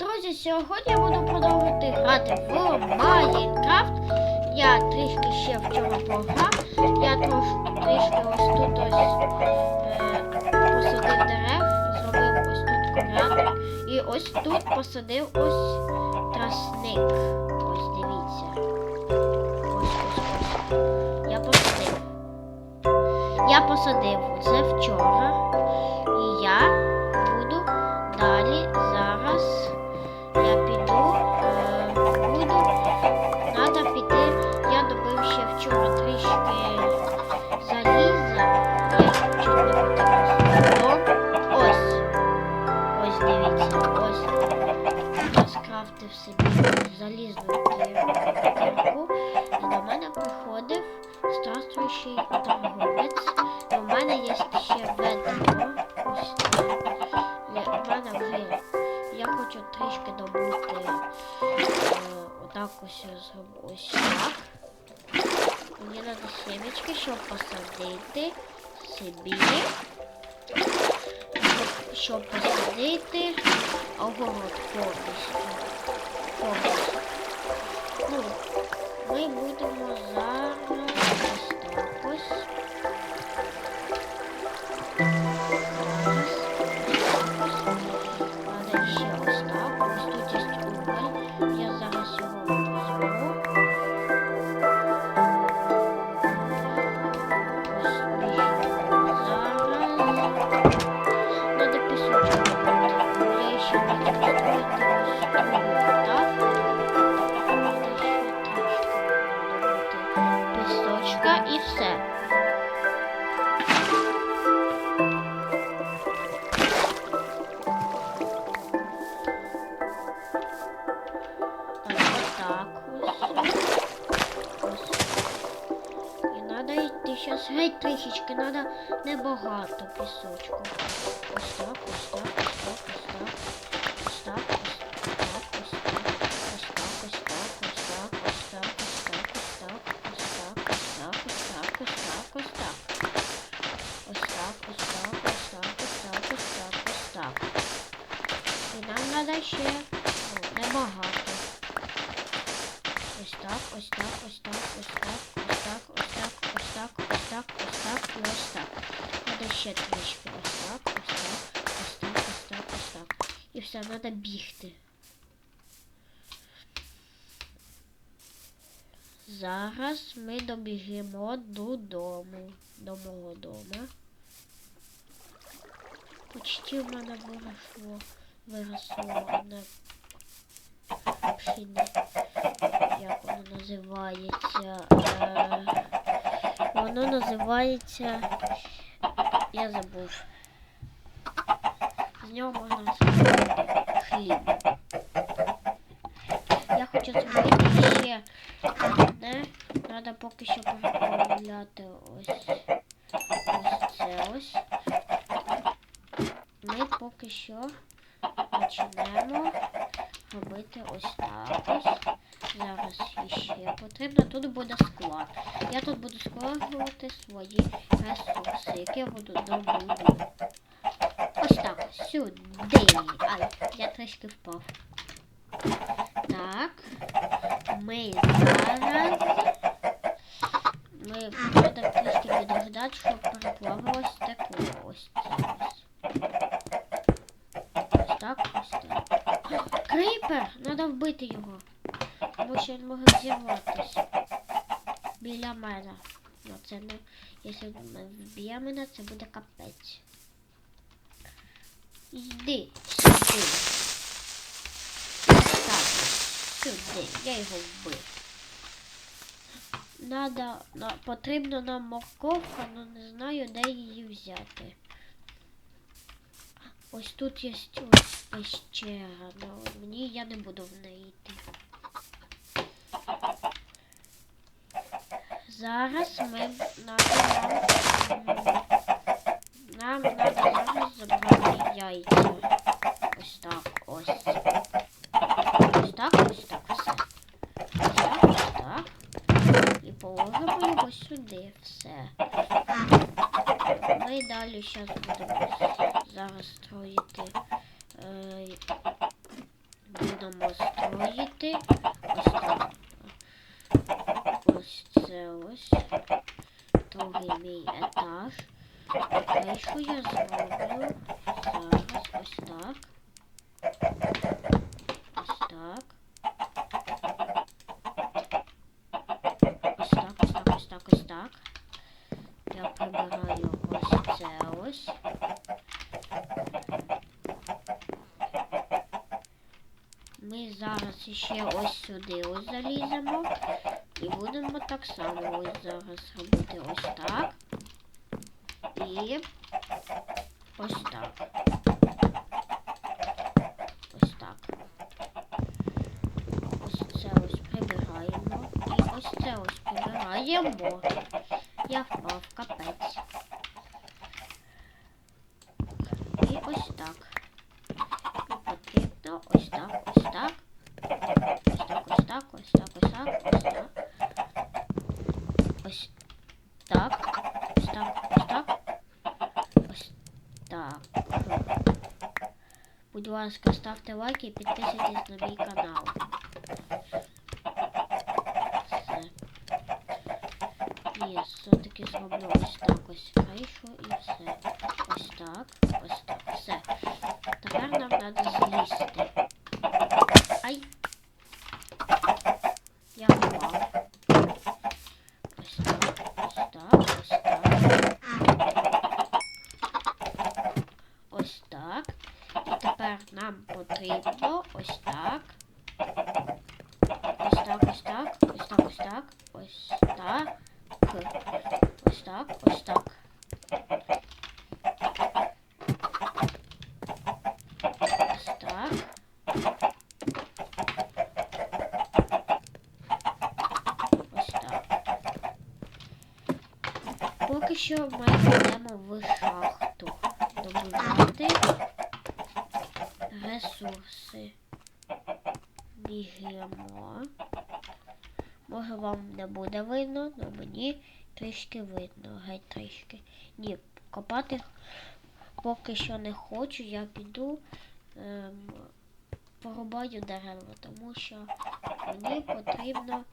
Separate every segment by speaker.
Speaker 1: друзі! Сьогодні я буду продовжувати грати в Майнкрафт. Я трішки ще вчора пограв. Я трішки ось тут ось е, посадив дерев, зробив ось тут курятник. І ось тут посадив ось трасник. Ось дивіться. Ось ось ось. Я посадив. Я посадив це вчора. І я приходив странствуючий торговець. У мене є ще ведро. У мене вже. Я хочу трішки добути е, отак ось зроб- ось так. Мені треба сімечки, щоб посадити собі. Щоб посадити огород повністю. Повністю. Ну, ми будемо Треба зараз геть трішечки, треба небагато пісочку. Ось так, ось так, ось так, ось так. Ось так, ось так, ось так, ось так, ось ось так, ось так, ось так, ось так, ось так, ось так, ось так. Ось ось так, ось так, ось так, ось так. І нам треба ще ну, небагато. Ось так, ось так, ось так, ось так, ось так, ось так, ось так, ось так. Треба ще трішки. Ось так, ось так, ось так, ось так, ось так. І все, треба бігти. Зараз ми добіжимо додому, до мого дома. Почти в мене виросло, виросло одне пшене як воно називається. Е, воно називається. Я забув. З нього можна хліб. Я хочу зробити ще одне. Треба поки що переправляти ось, ось це ось. Ми поки що почнемо робити ось так ось. Зараз іще потрібно. Тут буде склад. Я тут буду складувати свої ресурси, які я буду добути. Ось так, сюди. Ай, я трішки впав. Так. Ми зараз. Ми будемо трішки підождати, щоб переплавилось це ось. Ось так, ось так. Крипер! Треба вбити його. Тому що він може зірватися біля мене. Ну це не. Якщо він вб'є мене, це буде капець. Йди сюди. Так, сюди. Я його вбив. Надо, на, потрібно нам морковка, але не знаю, де її взяти. Ось тут є ось пещера, але мені я не буду в неї Зараз ми надо нам, надо зараз забрати яйця. Ось так, ось. Ось так, ось так, все. Ось так, ось так. І положимо його сюди. Все. Ми далі зараз будемо зараз строїти е, будемо строїти ось так. Ось це ось. Другий мій етаж. Кришу я зроблю зараз ось так. Ось так. Ось так, ось так, ось так, ось так. Я прибираю ось це ось. Ми зараз ще ось сюди ось заліземо. І будемо так само ось зараз робити ось так. І ось так. Ось так. Ось це ось прибираємо. І ось це ось прибираємо. Я впав капець. І ось так. І потрібно ось так, ось так. Ось так, ось так, ось так, ось так, ось так. Ось так. Ось так, ось так. Ось так. Будь ласка, ставте лайки і підписуйтесь на мій канал. Все. І все-таки зроблю ось так ось кришу і все. Ось так, ось так, все. Тепер нам треба злізти. Ай! Я впав. Ось так, ось так, ось так. Ось так. І тепер нам потрібно ось так. Ось так, ось так, ось так, ось так, ось так. Ось так, ось так. Ось так. Поки що ми йдемо в шахту. Добувати ресурси. Біжимо. Може вам не буде видно, але мені трішки видно, геть трішки. Ні, копати поки що не хочу, я піду ем, порубаю дерева, тому що мені потрібно,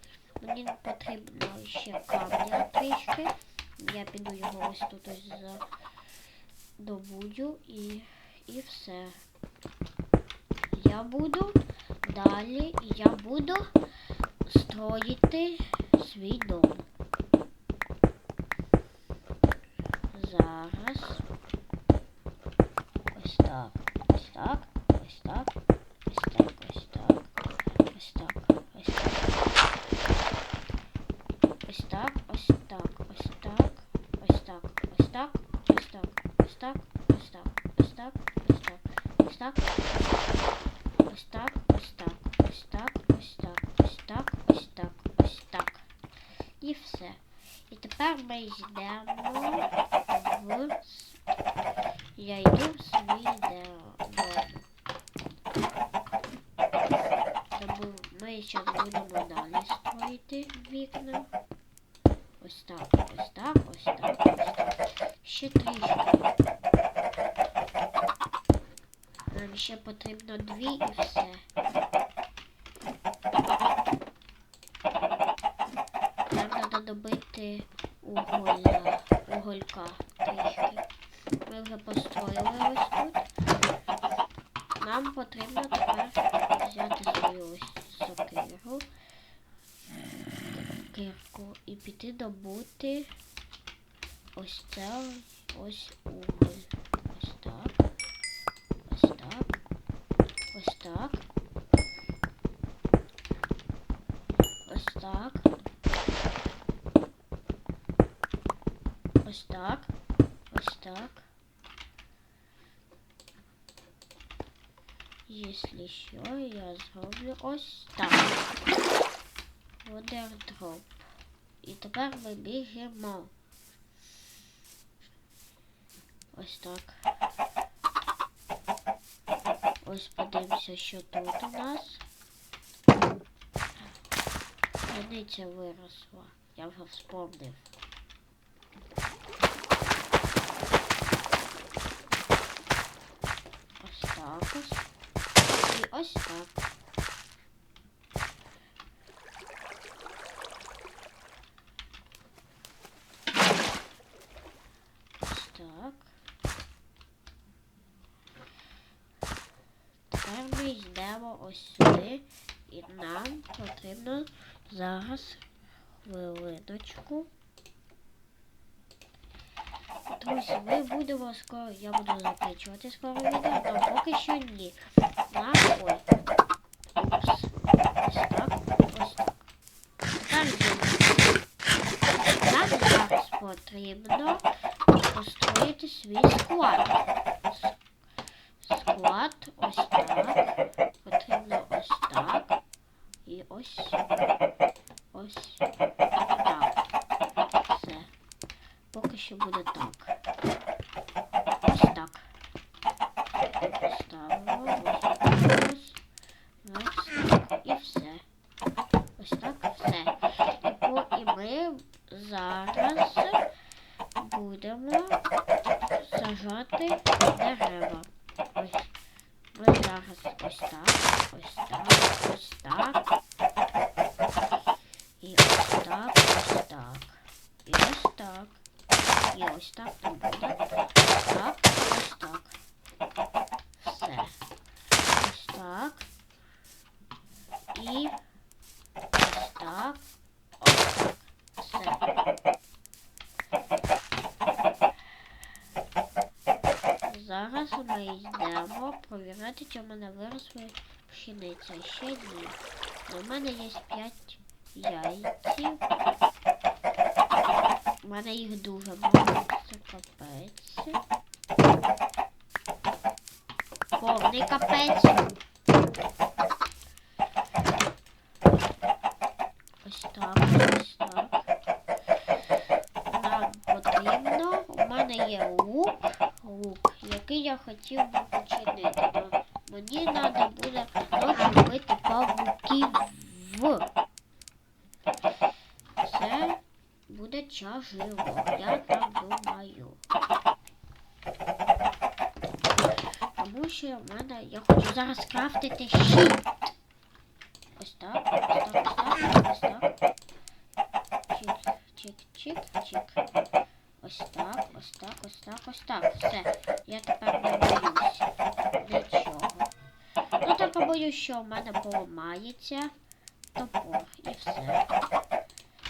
Speaker 1: мені потрібно ще камня трішки. Я піду його ось тут ось задобую і, і все. Я буду далі, я буду строїти свій дом. Зараз. Ось так, ось так, ось так, ось так, ось так, ось так, ось так. Ось так, ось так, ось так, ось так, ось так, ось так, ось так, ось так, ось так, ось так, ось так, ось так, ось так, ось так, ось так, ось так, ось так, ось так. І все. І тепер ми йдемо в я йду в свій. Тому ми зараз будемо далі строїти вікна. Ось так, ось так, ось так, ось так. Ще трішки. Нам ще потрібно дві і все. Нам треба добити уголя, уголька трішки. Ми вже построїли ось тут. Нам потрібно тепер взяти свою сокиру, кирку і піти добути ось це ось уголь. Ось так. Ось так. Ось так. Ось так. Ось так. Ось так. Если що, я зроблю ось так. Водердроп. І тепер ми біжимо. Ось так. Ось подивимося, що тут у нас. Пшениця виросла. Я вже вспомнив. також. І ось так. Ось. Тепер ми йдемо ось сюди. І нам потрібно зараз хвилиночку. Друзі, ми будемо скоро, я буду закінчувати скоро відео, але поки що ні. Ось так, ось так. Потрібно построїти свій склад. С- Склад ось так. Потрібно ось так. І ось. Ось так. Все. Поки що буде так. Ось так. Ставимо ось ось. Ось так. І все. Ось так все. І, по, і ми зараз будемо сажати дерева. Ось. Ми зараз ось так, ось так, ось так. І ось так, ось так. І ось так. І ось так там буде. Так, ось так. Все. Ось так. І ось так. Ось так. Все. Зараз ми йдемо провіряти, чи в мене виросла пшениця. Ще ні. У мене є 5 яйців. У мене їх дуже багато. Це капець. Повний капець. Ось так, ось так. Нам потрібно. У мене є лук, який я хотів би починити. То мені треба буде розробити павуків в. Це буде чажливо. я так думаю. Тому що в мене я хочу зараз крафтити щит. Ось так, ось так, ось так, ось так. Чик, чик, чик, чик. Ось так, ось так, ось так, ось так. Все. Я тепер не боюсь нічого. Ну тільки боюсь, що в мене поламається топор і все.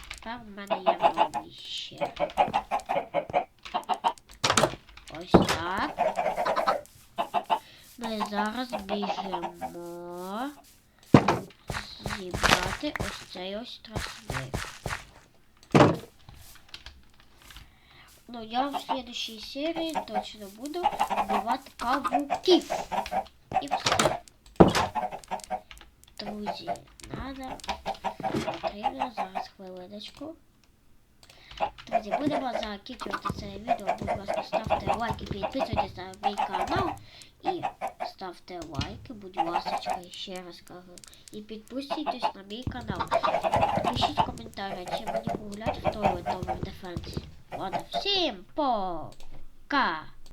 Speaker 1: Тепер в мене є новий. Ось так. Ми зараз біжимо зібрати ось цей ось тростник. Ну, я в следующей серии точно буду вбивати павуків. І все. Друзі, надо потрібно зараз хвилиночку. Друзі, будемо закінчувати це відео. Будь ласка, ставте лайки, підписуйтесь на мій канал і ставте лайки, будь ласка, ще раз кажу. І підписуйтесь на мій канал. Пишіть коментарі, чи мені погуляти в Tower Tower Defense. Ладно, всім пока!